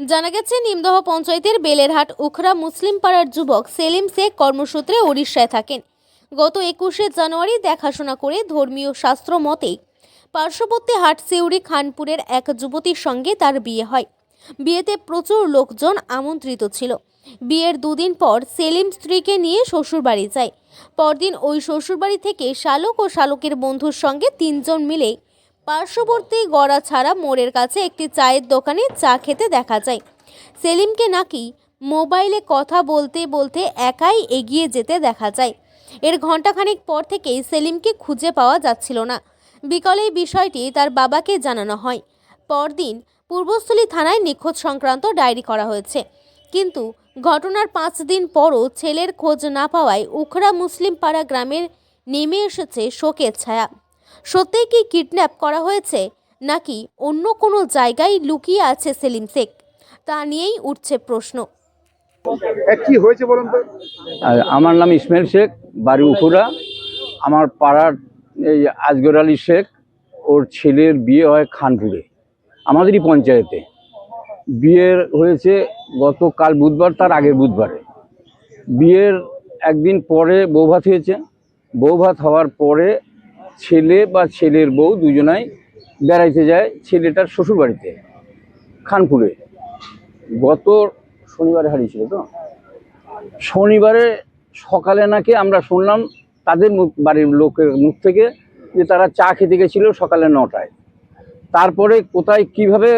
জানা গেছে, নিমদহ পঞ্চায়েতের বেলেরহাট উখরা মুসলিম পাড়ার যুবক সেলিম শেখ কর্মসূত্রে উড়িষ্যায় থাকেন। গত একুশে জানুয়ারি দেখাশোনা করে ধর্মীয় শাস্ত্র মতে, পার্শ্ববর্তী হাটসিউড়ি খানপুরের এক যুবতীর সঙ্গে তার বিয়ে হয়। বিয়েতে প্রচুর লোকজন আমন্ত্রিত ছিল। বিয়ের দুদিন পর সেলিম স্ত্রীকে নিয়ে শ্বশুরবাড়ি যায়। পরদিন ওই শ্বশুরবাড়ি থেকে শালক ও শালকের বন্ধুর সঙ্গে তিনজন মিলে পার্শ্ববর্তী গড়া ছাড়া মোড়ের কাছে একটি চায়ের দোকানে চা খেতে দেখা যায়। সেলিমকে নাকি মোবাইলে কথা বলতে বলতে একাই এগিয়ে যেতে দেখা যায়। এর ঘণ্টাখানেক পর থেকেই সেলিমকে খুঁজে পাওয়া যাচ্ছিল না। বিকলে বিষয়টি তার বাবাকে জানানো হয়। পরদিন পূর্বস্থলী থানায় নিখোঁজ সংক্রান্ত ডায়েরি করা হয়েছে। কিন্তু ঘটনার পাঁচ দিন পরও ছেলের খোঁজ না পাওয়ায় উখরা মুসলিম পাড়া গ্রামের নেমে এসেছে শোকের ছায়া। সত্যিই কি কিডন্যাপ করা হয়েছে? নাকি অন্য কোনো জায়গায় লুকিয়ে আছে সেলিম শেখ? তা নিয়েই উঠছে প্রশ্ন। এ, কি হয়েছে বলুন তো? আমার নাম ইসমাইল শেখ বাড়ি উখুরা আমার পাড়ার এই আজগর আলী শেখ ওর ছেলের বিয়ে হয় খানপুরে আমাদেরই পঞ্চায়েতে। বিয়ের হয়েছে গতকাল বুধবার তার আগের বুধবারে। বিয়ের একদিন পরে বৌভাত হয়েছে। বৌভাত হওয়ার পরে ছেলে বা ছেলের বউ দুজনাই বেড়াইতে যায় ছেলেটার শ্বশুরবাড়িতে, খানপুরে। গত শনিবারে হারিয়েছিল তো? শনিবারে সকালে নাকি আমরা শুনলাম তাদের বাড়ির লোকের মুখ থেকে যে তারা চা খেতে গেছিল সকালে নটায়। তারপরে কোথায় কীভাবে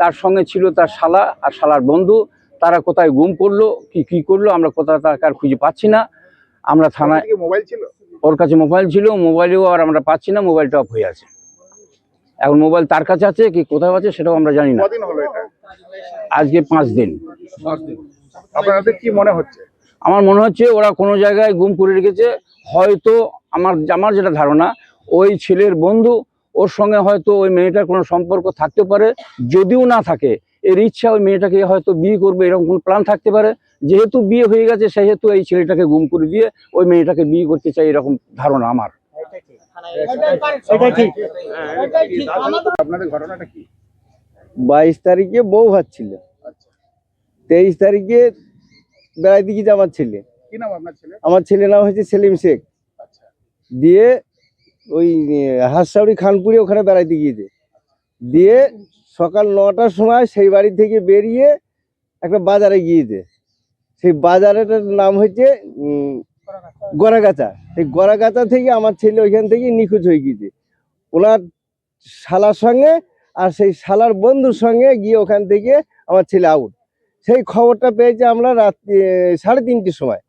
তার সঙ্গে ছিল তার শালা আর শালার বন্ধু, তারা কোথায় গুম করল, কি কি করল, আমরা কোথাও তাকে আর খুঁজে পাচ্ছি না। আমরা থানায় মোবাইল ছিল? ওর কাছে মোবাইল ছিল মোবাইলেও আর আমরা পাচ্ছি না মোবাইলটা অফ হয়ে আছে। এখন মোবাইল তার কাছে আছে কি কোথাও আছে সেটাও আমরা জানি না। কদিন হলো এটা? আজকে পাঁচ দিন। পাঁচ দিন। আপনাদের কি মনে হচ্ছে? আমার মনে হচ্ছে ওরা কোনো জায়গায় গুম করে রেখেছে হয়তো আমার আমার যেটা ধারণা ওই ছেলের বন্ধু ওর সঙ্গে হয়তো ওই মেয়েটার কোনো সম্পর্ক থাকতে পারে যদিও না থাকে এর ইচ্ছা ওই মেয়েটাকে হয়তো বিয়ে করবে এরকম কোনো প্ল্যান থাকতে পারে। যেহেতু বিয়ে হয়ে গেছে সেহেতু এই ছেলেটাকে গুম করে দিয়ে ওই মেয়েটাকে বিয়ে করতে চাই এরকম ধারণা আমার। বাইশ তারিখে বউ ভাত ছিল আচ্ছা। তেইশ তারিখে বেড়াইতে গিয়েছে আমার ছেলে। কি নাম আপনার ছেলে আমার ছেলের নাম হচ্ছে সেলিম শেখ। আচ্ছা। দিয়ে ওই হাঁসসাউরি খানপুরে ওখানে বেড়াইতে গিয়েছে। দিয়ে সকাল নটার সময় সেই বাড়ি থেকে বেরিয়ে একটা বাজারে গিয়েছে। সেই বাজারের নাম হচ্ছে গড়াগাছা। সেই গড়াগাছা থেকে আমার ছেলে ওইখান থেকে নিখোঁজ হয়ে গিয়েছে। ওনার শালার সঙ্গে আর সেই শালার বন্ধুর সঙ্গে গিয়ে ওখান থেকে আমার ছেলে আউট সেই খবরটা পেয়েছে আমরা রাত্রি সাড়ে তিনটের সময়।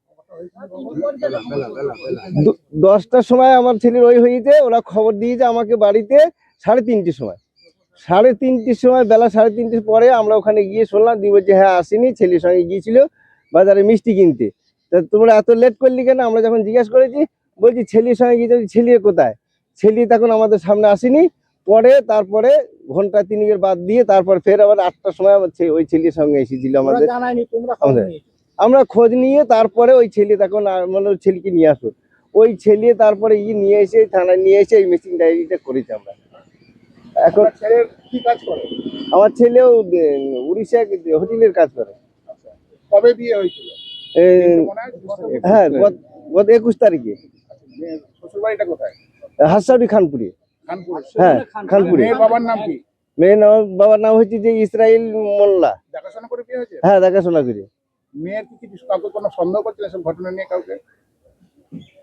দশটার সময় আমার ছেলের ওই হয়েছে, ওরা খবর দিয়েছে আমাকে বাড়িতে সাড়ে তিনটের সময়। সাড়ে তিনটের সময় বেলা সাড়ে তিনটের পরে আমরা ওখানে গিয়ে শুনলাম দিয়ে বলছে হ্যাঁ আসেনি। ছেলের সঙ্গে গিয়েছিল বাজারে মিষ্টি কিনতে। তা তোমরা এত লেট করলি কেন? আমরা যখন জিজ্ঞাসা করেছি বলছি ছেলের সঙ্গে গিয়েছে ছেলে কোথায়? ছেলে তখন আমাদের সামনে আসেনি। পরে তারপরে ঘণ্টা তিনিকের বাদ দিয়ে তারপর ফের আবার আটটার সময় ওই ছেলের সঙ্গে এসেছিল আমাদের। আমাদের। আমরা খোঁজ নিয়ে তারপরে ওই ছেলে তখন মানে ছেলেকে নিয়ে আসো ওই ছেলে তারপরে ই নিয়ে এসে থানায় নিয়ে এসে এই মেশিন ডায়েরিটা করেছি আমরা। এখন আপনার ছেলের কি কাজ করে? আমার ছেলেও উড়িষ্যা হোটেলের কাজ করে। কবে বিয়ে হয়েছিল? হ্যাঁ গত- গত একুশ তারিখে। মেয়ের কোথায়? হাসাউরি খানপুরে। হ্যাঁ খানপুরে। বাবার নাম কি? মেয়ের নাম বাবার নাম হচ্ছে যে ইসরাইল মোল্লা। দেখাশোনা করে বিয়ে হয়েছে? হ্যাঁ দেখাশোনা করি। মেয়ের কি কিছু কাউকে কোনো সন্দেহ করছিল সব ঘটনা নিয়ে কাউকে?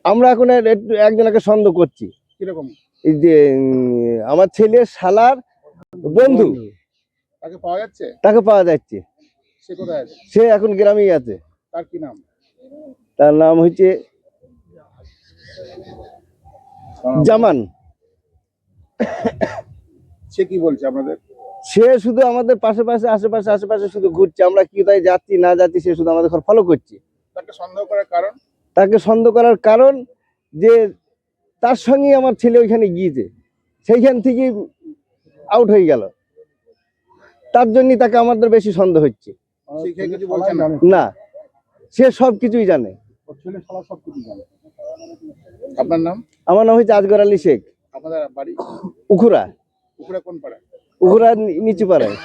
আমরা এখন আর একটু একজনকে সন্দেহ করছি। কীরকম? এই যে আমার ছেলে শালার বন্ধু। তাকে পাওয়া যাচ্ছে? তাকে পাওয়া যাচ্ছে। সে কোথায় আছে? সে এখন গ্রামেই আছে। তার কি নাম? তার নাম হচ্ছে জামান। সে কি বলছে আপনাদের সে শুধু আমাদের পাশে পাশে আশেপাশে আশেপাশে শুধু ঘুরছে। আমরা কি কোথায় যাচ্ছি না যাচ্ছি সে শুধু আমাদের ফলো করছে। তাকে সন্দেহ করার কারণ? তাকে সন্দেহ করার কারণ যে তার সঙ্গে আমার ছেলে ওইখানে গিয়েছে। সেইখান থেকে আউট হয়ে গেল। তার জন্যই তাকে আমাদের বেশি সন্দেহ হচ্ছে। না সে সব কিছুই জানে। আপনার নাম? আমার নাম হচ্ছে আজগর আলী শেখ। আপনাদের বাড়ি? উখুরা। পুকুরে কোন পাড়া উখুরা নিচু পাড়ায়।